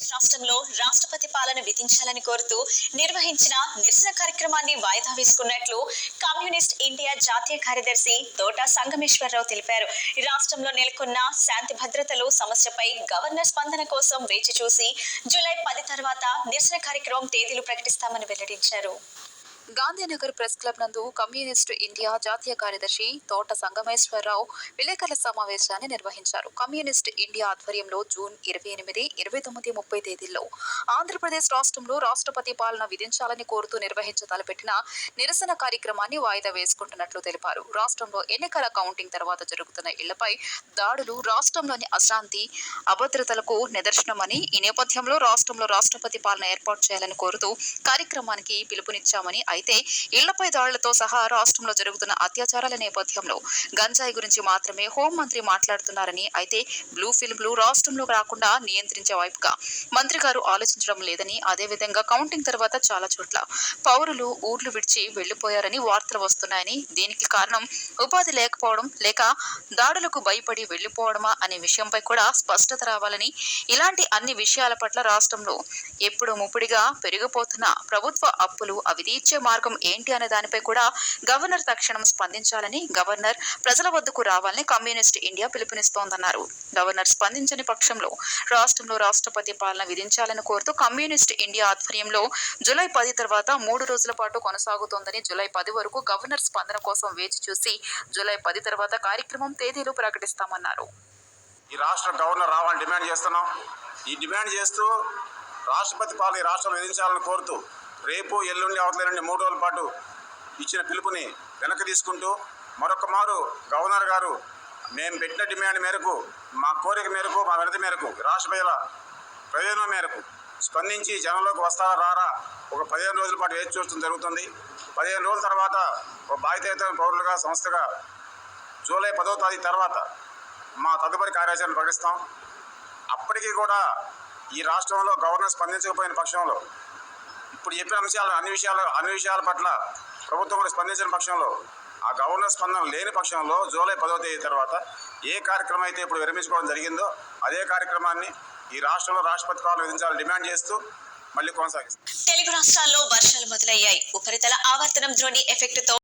రాష్ట్రంలో రాష్ట్రపతి పాలన విధించాలని కోరుతూ నిర్వహించిన నిరసన కార్యక్రమాన్ని వాయిదా వేసుకున్నట్లు కమ్యూనిస్ట్ ఇండియా జాతీయ కార్యదర్శి తోట సంగమేశ్వరరావు తెలిపారు. రాష్ట్రంలో నెలకొన్న శాంతి భద్రతలు సమస్యపై గవర్నర్ స్పందన కోసం వేచి చూసి జూలై పది తర్వాత నిరసన కార్యక్రమం తేదీలు ప్రకటిస్తామని వెల్లడించారు. గాంధీనగర్ ప్రెస్ క్లబ్ నందు కమ్యూనిస్టు ఇండియా జాతీయ కార్యదర్శి తోట సంగమేశ్వరరావు విలేకరుల సమావేశాన్ని నిర్వహించారు. కమ్యూనిస్ట్ ఇండియా ఆధ్వర్యంలో జూన్ ఇరవై ఎనిమిది ఇరవై తొమ్మిది ముప్పై తేదీల్లో ఆంధ్రప్రదేశ్ రాష్ట్రంలో రాష్ట్రపతి పాలన విధించాలని కోరుతూ నిర్వహించ తలపెట్టిన నిరసన కార్యక్రమాన్ని వాయిదా వేసుకుంటున్నట్లు తెలిపారు. రాష్ట్రంలో ఎన్నికల కౌంటింగ్ తర్వాత జరుగుతున్న ఇళ్ళపై దాడులు రాష్ట్రంలోని అశాంతి అభద్రతలకు నిదర్శనమని ఈ నేపథ్యంలో రాష్ట్రంలో రాష్ట్రపతి పాలన ఏర్పాటు చేయాలని కోరుతూ కార్యక్రమానికి పిలుపునిచ్చామని అయితే ఇళ్ళపై దాడులతో సహా రాష్ట్రంలో జరుగుతున్న అత్యాచారాల నేపథ్యంలో గంజాయి గురించి మాత్రమే హోంమంత్రి మాట్లాడుతున్నారని అయితే బ్లూ ఫిల్మ్లు రాష్ట్రంలో రాకుండా నియంత్రించే వైపుగా మంత్రి గారు ఆలోచించడం లేదని అదేవిధంగా కౌంటింగ్ తర్వాత చాలా చోట్ల పౌరులు ఊర్లు విడిచి వెళ్ళిపోయారని వార్తలు వస్తున్నాయని దీనికి కారణం ఉపాధి లేకపోవడం లేక దాడులకు భయపడి వెళ్ళిపోవడమా అనే విషయంపై కూడా స్పష్టత రావాలని ఇలాంటి అన్ని విషయాల పట్ల రాష్ట్రంలో ఎప్పుడు ముప్పుడిగా పెరిగిపోతున్న ప్రభుత్వ అప్పులు అవి తీర్చే మార్గం ఏంటి అనే దానిపై కూడా గవర్నర్ తక్షణం స్పందించాలని గవర్నర్ ప్రజల వద్దకు రావాలని కమ్యూనిస్ట్ ఇండియా పిలుపునిస్తోందన్నారు. గవర్నర్ స్పందించని పక్షంలో రాష్ట్రంలో రాష్ట్రపతి పాలన విధించాలని కోరుతూ కమ్యూనిస్ట్ ఇండియా ఆధ్వర్యంలో జూలై పది తర్వాత మూడు రోజుల పాటు కొనసాగుతోందని జూలై పది వరకు గవర్నర్ స్పందన కోసం వేచి చూసి జూలై పది తర్వాత కార్యక్రమం తేదీలు ప్రకటిస్తామన్నారు. ఈ రాష్ట్ర గవర్నర్ రావాలని డిమాండ్ చేస్తున్నాం. ఈ డిమాండ్ చేస్తూ రాష్ట్రపతి పాలన రాష్ట్రం విధించాలని కోరుతూ రేపు ఎల్లుండి అవతల నుండి మూడు రోజుల పాటు ఇచ్చిన పిలుపుని వెనక్కి తీసుకుంటూ మరొక మారు గవర్నర్ గారు మేము పెట్టిన డిమాండ్ మేరకు మా కోరిక మేరకు మా వినతి మేరకు రాష్ట్ర ప్రజల ప్రయోజనం మేరకు స్పందించి జనంలోకి వస్తారా రారా ఒక పదిహేను రోజుల పాటు వేచి చూడటం జరుగుతుంది. పదిహేను రోజుల తర్వాత ఒక బాధ్యత పౌరులుగా సంస్థగా జూలై పదో తారీఖు తర్వాత మా తదుపరి కార్యాచరణ ప్రకటిస్తాం. అప్పటికీ కూడా ఈ రాష్ట్రంలో గవర్నర్ స్పందించకపోయిన పక్షంలో ఇప్పుడు చెప్పిన అంశాలు అన్ని విషయాలు అన్ని విషయాల పట్ల ప్రభుత్వం కూడా స్పందించిన పక్షంలో ఆ గవర్నర్ స్పందన లేని పక్షంలో జూలై పదవ తేదీ తర్వాత ఏ కార్యక్రమం అయితే ఇప్పుడు విరమించుకోవడం జరిగిందో అదే కార్యక్రమాన్ని ఈ రాష్ట్రంలో రాష్ట్రపతి పాలన విధించాలని డిమాండ్ చేస్తూ మళ్ళీ కొనసాగిస్తాం. తెలుగు రాష్ట్రాల్లో వర్షాలు మొదలయ్యాయి. ఉపరితల ఆవర్తనం ద్రోణి ఎఫెక్ట్తో